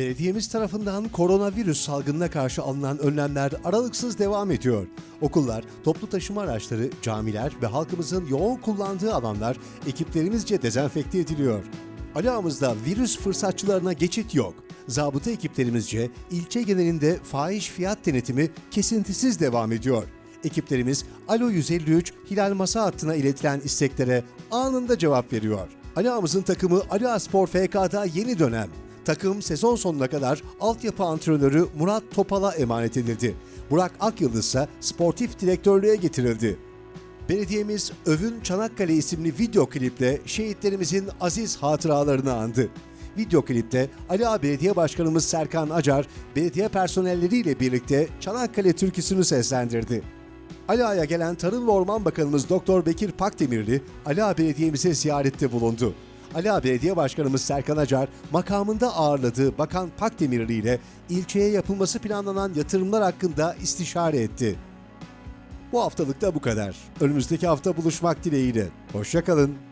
Belediyemiz tarafından koronavirüs salgınına karşı alınan önlemler aralıksız devam ediyor. Okullar, toplu taşıma araçları, camiler ve halkımızın yoğun kullandığı alanlar ekiplerimizce dezenfekte ediliyor. Ali Ağamız'da virüs fırsatçılarına geçit yok. Zabıta ekiplerimizce ilçe genelinde fahiş fiyat denetimi kesintisiz devam ediyor. Ekiplerimiz Alo 153 Hilal Masa hattına iletilen isteklere anında cevap veriyor. Ali Ağamız'ın takımı Ali Aspor FK'da yeni dönem. Takım sezon sonuna kadar altyapı antrenörü Murat Topal'a emanet edildi. Burak Akyıldız ise sportif direktörlüğe getirildi. Belediyemiz Övün Çanakkale isimli video kliple şehitlerimizin aziz hatıralarını andı. Video klipte Ali Ağa Belediye Başkanımız Serkan Acar, belediye personelleriyle birlikte Çanakkale türküsünü seslendirdi. Ali Ağa'ya gelen Tarım ve Orman Bakanımız Doktor Bekir Pakdemirli, Ali Ağa Belediye'mize ziyarette bulundu. Ali Ağa Belediye Başkanımız Serkan Acar, makamında ağırladığı Bakan Pakdemirli ile ilçeye yapılması planlanan yatırımlar hakkında istişare etti. Bu haftalık da bu kadar. Önümüzdeki hafta buluşmak dileğiyle. Hoşçakalın.